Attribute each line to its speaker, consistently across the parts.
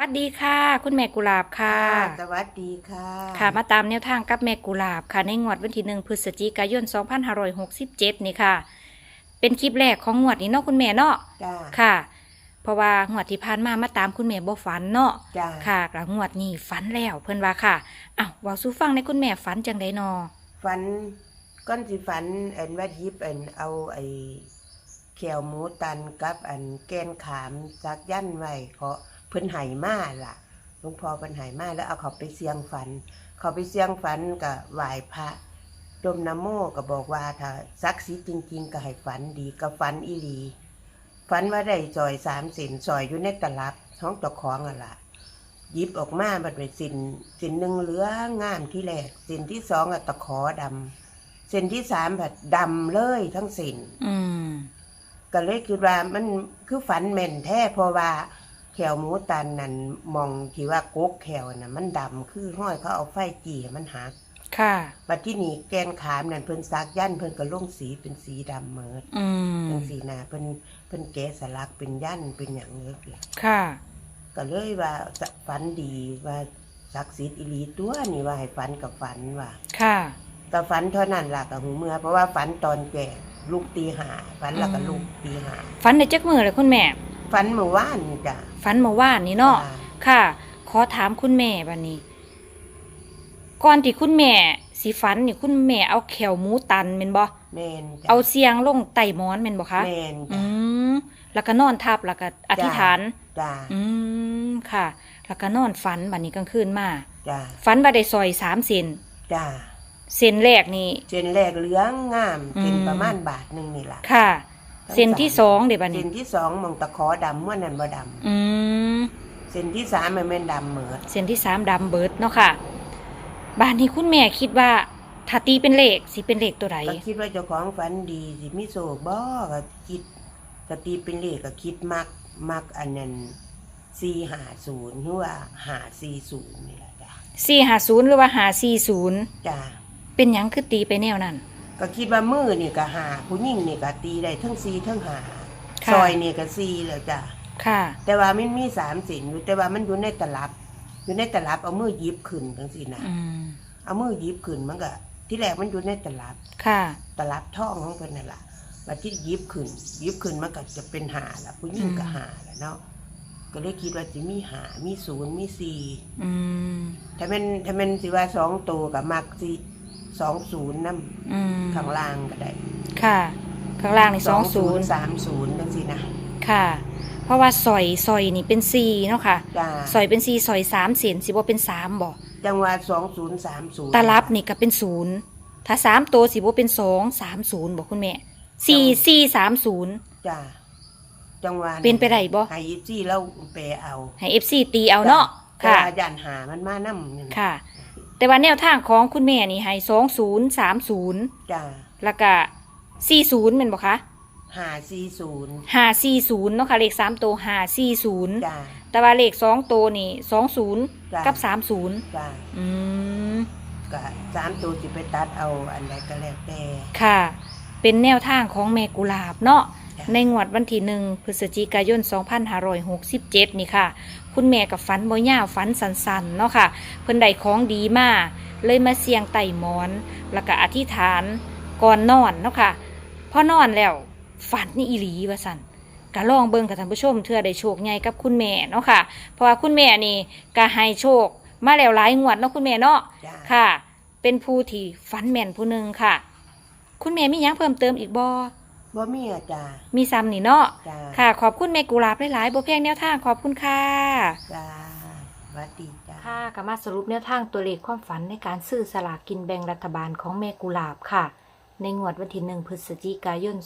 Speaker 1: สวัสดีค่ะ คุณแม่กุหลาบค่ะ
Speaker 2: สวัสดีค่ะ
Speaker 1: ค่ะมาตามแนวทางกับแม่กุหลาบค่ะ ในงวดวันที่หนึ่งพฤศจิกายน 2567 นี่ค่ะ เป็นคลิปแรกของงวดนี้เนาะคุณแม่เนาะ
Speaker 2: จ้า
Speaker 1: ค่ะ เพราะว่างวดที่ผ่านมามาตามคุณแม่บ่ฝันเนาะ
Speaker 2: จ้า
Speaker 1: ค่ะแล้วงวดนี้ฝันแล้วเพิ่นว่าค่ะอ้าวเว้าสู่ฟังในคุณแม่ฝันจังไดนอ
Speaker 2: ฝันก้อนสิฝันอันว่ายิบอันเอาไอ้เขียวหมูตันกับอันแกนขามจักยันไว้เพราะ เพิ่นไห้มาล่ะหลวงพ่อเพิ่นไห้มาแล้วเอาเขาไปเสียงฝัน เขาไปเสียงฝันกับไหว้พระดมน้ำโมก็บอกว่าถ้าซักดิ์สิทธิ์จริง ๆ ก็ให้ฝันดีก็ฝันอีหลีฝันว่าได้ซอยสามสินซอยอยู่ในตลับท้องตะของอะล่ะหยิบออกมาบัดเป็นสินสินหนึ่งเหลืองามที่แรกสินที่สองอะตะขอดำสินที่สามแบบดำเลยทั้งสิน
Speaker 1: อืม
Speaker 2: ก็เลยคิดว่ามันคือฝันแม่นแท้เพราะว่าแขวหมูตันนั่นมองที่ว่ากกแขวน่ะ มันดำคือห้อยเขาเอาไฟจีให้มันหัก
Speaker 1: ค่ะ
Speaker 2: บัดที่นี่แกนขามนั่นเพิ่นซักยันเพิ่นก็ลงสีเป็นสีดำเหมิด
Speaker 1: อืม
Speaker 2: เป็นสีหนาเพิ่นเพิ่นแกะสลักเป็นยันเป็นอย่างเงี้ย
Speaker 1: ค่ะ
Speaker 2: ก็เลยว่าฝันดีว่าศักดิ์สิทธิ์อีหลีตัวนี่ว่าให้ฝันกับฝันว่า
Speaker 1: ค่ะ
Speaker 2: แต่ฝันเท่านั้นล่ะกับหูเมื่อเพราะว่าฝันตอนแก่ลูกตีหาฝันแล้วก็
Speaker 1: อืม
Speaker 2: ลูกตีหา
Speaker 1: ฝันในจักมือเลยคุณแม่
Speaker 2: ฝันเมื่อวานนี่จ้ะ
Speaker 1: ฝันเมื่อวานนี้เนาะ
Speaker 2: จ้
Speaker 1: ค่ะ ขอถามคุณแม่บัดนี้ ก่อนที่คุณแม่สิฝันนี่คุณแม่เอาแขวหมูตันแม่นบ่
Speaker 2: แม่นจ้ะ
Speaker 1: เอาเสียงลงไต่หมอนแม่นบ่คะ
Speaker 2: แม่น
Speaker 1: อื
Speaker 2: จ้ะ
Speaker 1: มแล้วก็นอนทับแล้วก็อธิษฐาน
Speaker 2: จ้ะ
Speaker 1: อืมค่ะ แล้วก็นอนฝันบัดนี้กลางคืนมา
Speaker 2: จ้ะ
Speaker 1: ฝันว่าได้ซอยสามเซน
Speaker 2: จ้ะ
Speaker 1: เซนแรกนี่
Speaker 2: เส้นแรกเหลืองงาม
Speaker 1: อืม
Speaker 2: เส้นประมาณบาทหนึงนี่ล่ะ
Speaker 1: ค่ะ เซนที่สองเดี๋ยวบัด
Speaker 2: เส้
Speaker 1: นี้
Speaker 2: นที่สองมองตะขอดำเมื่อนั้นบ่ด
Speaker 1: อืมำ
Speaker 2: เส้นที่สามมันแม่นดำเหมือด
Speaker 1: เซนที่สามดำเบิดเนาะค่ะ บ้านนี้คุณแม่คิดว่าถ้าตีเป็นเลขสิเป็นเลขตัวไหน
Speaker 2: ก็คิดว่าเจ้าของฝันดีสิมีโศกบ่ก็คิดก็ตีเป็นเลขก็คิดมักมักอันนั้นสี่หาศูนย์หรือว่าหาสี่ศูนย์นี่แหละจ้ะ
Speaker 1: สี่หาศูนย์หรือว่าหาสี่ศูนย์
Speaker 2: จ้ะ
Speaker 1: เป็นหยังคือตีไปแนวนั้น
Speaker 2: ก็คิดว่ามือนี่ก็หาผู้หญิงนี่ก็ตีได้ทั้งสี่ทั้งหา
Speaker 1: ค่ะ
Speaker 2: ซอยนี่ก็สี่เลยจ้ะ
Speaker 1: ค่ะ
Speaker 2: แต่ว่ามันมีสามสินอยู่แต่ว่ามันอยู่ในตลับ อยู่ในตลับเอามือหยิบขึ้นทั้งสี่นะ
Speaker 1: อืม
Speaker 2: เอามือหยิบขึ้นมันก็ ที่แรกมันอยู่ในตลับ
Speaker 1: ค่ะ
Speaker 2: ตลับท่องของเพิ่นนั่นล่ะว่าที่หยิบขึ้นหยิบขึ้นมันก็จะเป็นหาละผู้หญิงก็
Speaker 1: อืม
Speaker 2: หาละเนาะก็เลยคิดว่าจะมีหามีศูนย์มีสี่
Speaker 1: อืม
Speaker 2: ถ้าเป็นถ้าเป็นสิว่าสองตัวกับมักสิ สองศูนย์นํ
Speaker 1: อืม
Speaker 2: ข้างล่างก็ได้
Speaker 1: ค่ะ ข้างล่างนี่สองศูนย์
Speaker 2: สามศูนย์จังสินะ
Speaker 1: ค่ะ เพราะว่าซอยซอยนี่เป็นสี่เนาะค่ะ
Speaker 2: จ้า
Speaker 1: ซอยเป็นสี่ซอยสามเซนสิบ่เป็นสามบ่
Speaker 2: จังหวะสองศูนย์สามศูนย์
Speaker 1: ตาลับนี่ก็เป็นศูนย์ถ้าสามตัวสิบ่เป็นสองสามศูนย์บอกคุณแม่สี่สี่สามศูนย์
Speaker 2: จ้าจังหวะ
Speaker 1: เป็นไปได้บ่
Speaker 2: ไฮยิปซี่เราแปลเอา
Speaker 1: ให้เอฟซีตีเอาเนาะ
Speaker 2: ค่ะ
Speaker 1: ค่ะ
Speaker 2: ย่านหามันมานํนี่นะ
Speaker 1: ค่ะ แต่ว่าแนวทางของคุณแม่นี่ให้สองศูนย์สามศูนย์
Speaker 2: จ้า
Speaker 1: แล้วก็สี่ศูนย์เป็นบ่คะ
Speaker 2: หาสี่ศูนย์
Speaker 1: ห้าสี่ศูนย์เนาะค่ะเลขสามตัวห้าสี่ศูนย์
Speaker 2: จ้า
Speaker 1: แต่ว่าเลขสองตัวนี่สองศูนย์
Speaker 2: จ้ะ
Speaker 1: กับสามศูนย์
Speaker 2: จ้า
Speaker 1: อืม
Speaker 2: ก็สามตัวสิไปตัดเอาอันใดก็แล้วแต่
Speaker 1: ค่ะ เป็นแนวทางของแม่กุหลาบเนาะ
Speaker 2: จ้ะ
Speaker 1: ในงวดวันที่หนึ่งพฤศจิกายน 2567 นี่ค่ะ คุณแม่กับฝันบ่ยาวฝันสันๆเนาะค่ะ เพิ่นได้ของดีมาเลยมาเสี่ยงไต่หมอน แล้วก็อธิษฐานก่อนนอนเนาะค่ะพอนอนแล้วฝันนี่อีหลีว่าสันก็ลองเบิ่งกับท่านผู้ชมเทื่อได้โชคใหญ่กับคุณแม่เนาะค่ะ เพราะว่าคุณแม่นี่ก็ให้โชคมาแล้วหลายงวดเนาะคุณแม่เนาะ
Speaker 2: จ้า
Speaker 1: ค่ะ เป็นผู้ที่ฝันแม่นผู้หนึ่งค่ะ คุณแม่มีหยังเพิ่มเติมอีกบ่
Speaker 2: บ่มีอะจ้า
Speaker 1: มีซ้ำนี่เนาะ
Speaker 2: จ้า
Speaker 1: ค่ะ ขอบคุณแม่กุหลาบหลายๆบ่เพียงแนวทางขอบคุณค่ะ
Speaker 2: จ้าสวัสดีจ้า
Speaker 1: ค่ะก็มาสรุปแนวทางตัวเลขความฝันในการซื้อสลากกินแบ่งรัฐบาลของแม่กุหลาบค่ะ ในงวดวันที่หนึ่งพฤศจิกายน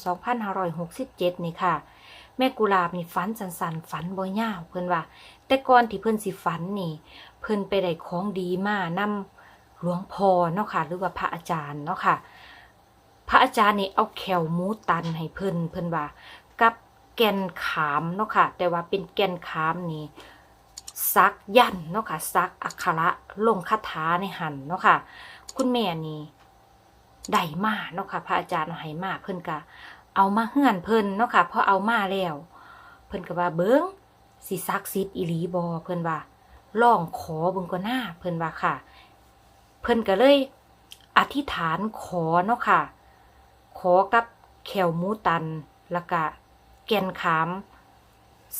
Speaker 1: 2567 นี่ค่ะ แม่กุหลาบนี่ฝันสันๆฝันบ่ยาวเพิ่นว่า แต่ก่อนที่เพิ่นสิฝันนี่ เพิ่นไปได้ของดีมานำหลวงพ่อเนาะค่ะ หรือว่าพระอาจารย์เนาะค่ะพ ระอาจารย์นี่เอาแขวหมูตันให้เพิ่นเพิ่นว่า กับแกนขามเนาะค่ะ แต่ว่าเป็นแกนขามนี่ซักยันเนาะค่ะซักอักขระลงคาถาในหันเนาะค่ะ คุณแม่นี่ได้มาเนาะค่ะ พระอาจารย์เอาให้มาเพิ่นก็เอามาเฮือนเพิ่นเนาะค่ะพอเอามาแล้ว เพิ่นก็ว่าเบิ้งสิซักซิดอีหลีบอเพิ่นว่าล่องขอเบิ่งก็น่าเพิ่นว่าค่ะ เพิ่นก็เลย อธิษฐานขอเนาะค่ะ ขอกับแขวมูตันแล้วก็แกนขาม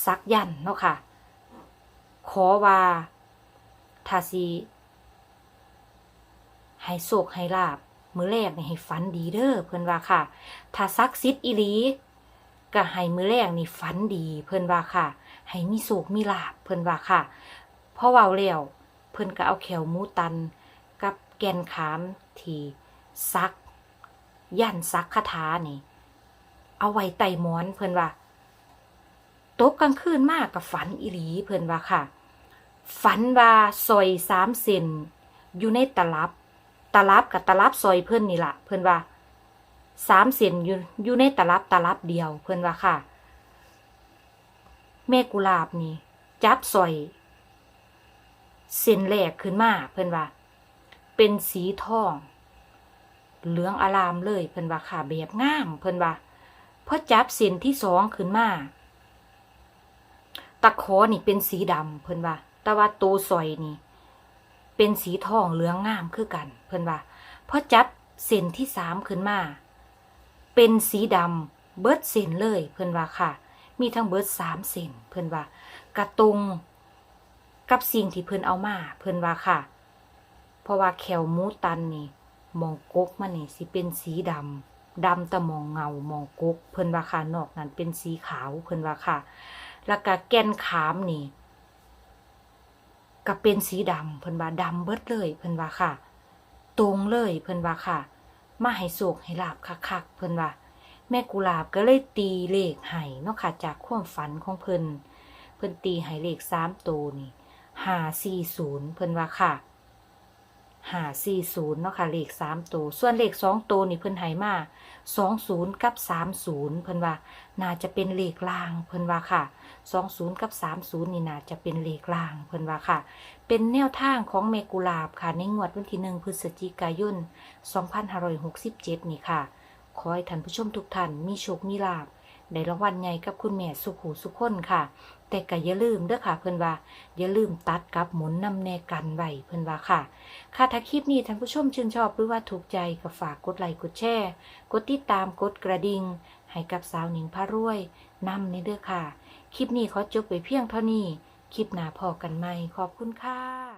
Speaker 1: ซักยันเนาะค่ะ ขอว่าถ้าสิให้โศกให้ลาบ มือแรกนี่ให้ฝันดีเด้อเพิ่อนว่าค่ะ ถ้าซักซิดอีลีก็ให้มือแรกนี่ฝันดี เพิ่อนว่าค่ะ ให้มีโศกมีลาบเพิ่อนว่าค่ะพราะเว้าแล้วเพิ่อนก็เอาแขวมูตัน กับแกนขามที่ซัก ย่านซักคาถานี่ เอาไว้ไต่หมอนเพิ่นว่าตกกลางคืนมากกับฝันอีหลีเพิ่นว่าค่ะ ฝันว่าซอยสามเซนอยู่ในตลับ ตลับกับตลับซอยเพิ่นนี่ละเพิ่นว่าสามเซนอยู่อยู่ในตลับตลับเดียวเพิ่นว่าค่ะ แม่กุหลาบนี่ จับซอยเส้นแรกขึ้นมาเพิ่นว่า เป็นสีทอง เหลืองอารามเลยเพิ่นว่าค่ะแบบงามเพิ่นว่าพอจับเส้นที่สองขึ้นมาตะขอนี่เป็นสีดำเพิ่นว่าแต่ว่าตัวซอยนี่ เป็นสีทองเหลืองงามคือกัน เพิ่นว่าพอจับเส้นที่สามขึ้นมา เป็นสีดำเบิดเส้นเลย เพิ่นว่าค่ะ มีทั้งเบิดสามเส้นเพิ่นว่ากระตุงกับสิ่งที่เพิ่นเอามา เพิ่นว่าค่ะ เพราะว่าแขวมูตันนี่ มองกกมันนี่สิเป็นสีดำดำแต่มองเงามองกกเพิ่นว่าค่ะนอกนั้นเป็นสีขาวเพิ่นว่าค่ะ แล้วก็แกนขามนี่ก็เป็นสีดำเพิ่นว่าดำเบิดเลยเพิ่นว่าค่ะ ตรงเลยเพิ่นว่าค่ะ มาให้โศกให้ลาบคักๆเพิ่นว่า แม่กุหลาบก็เลยตีเลขให้เนาะค่ะจากความฝันของเพิ่นเพิ่นตีให้เลขสามตัวนี่ห้าสี่ศูนย์เพิ่นว่าค่ะ ห้าสี่ศูนย์เนาะค่ะเลขสามตัว ส่วนเลขสองตัวนี่เพิ่นให้มาสองศูนย์กับสามศูนย์เพิ่นว่า น่าจะเป็นเลขล่างเพิ่นว่าค่ะสองศูนย์กับสามศูนย์นี่น่าจะเป็นเลขล่างเพิ่นว่าค่ะ เป็นแนวทางของเมกุลาบค่ะ ในงวดวันที่หนึ่งพฤศจิกายน2567นี่ค่ะ ขอให้ท่านผู้ชมทุกท่านมีโชคมีลาบ ได้รางวัลใหญ่กับคุณแม่สุขหูสุขคนค่ะ แต่ก็อย่าลืมเด้อค่ะ เพิ่อนว่า อย่าลืมตัดกับหมุนนำแนกันไว้เพิ่อนว่าค่ะ ค่ะถ้าคลิปนี้ท่านผู้ชมชื่นชอบหรือว่าถูกใจก็ฝากกดไลค์กดแชร์กดติดตามกดกระดิ่งให้กับสาวหนิงพารวยนำในเด้อค่ะ คลิปนี้ขอจบไปเพียงเท่านี้ คลิปหน้าพอกันใหม่ขอบคุณค่ะ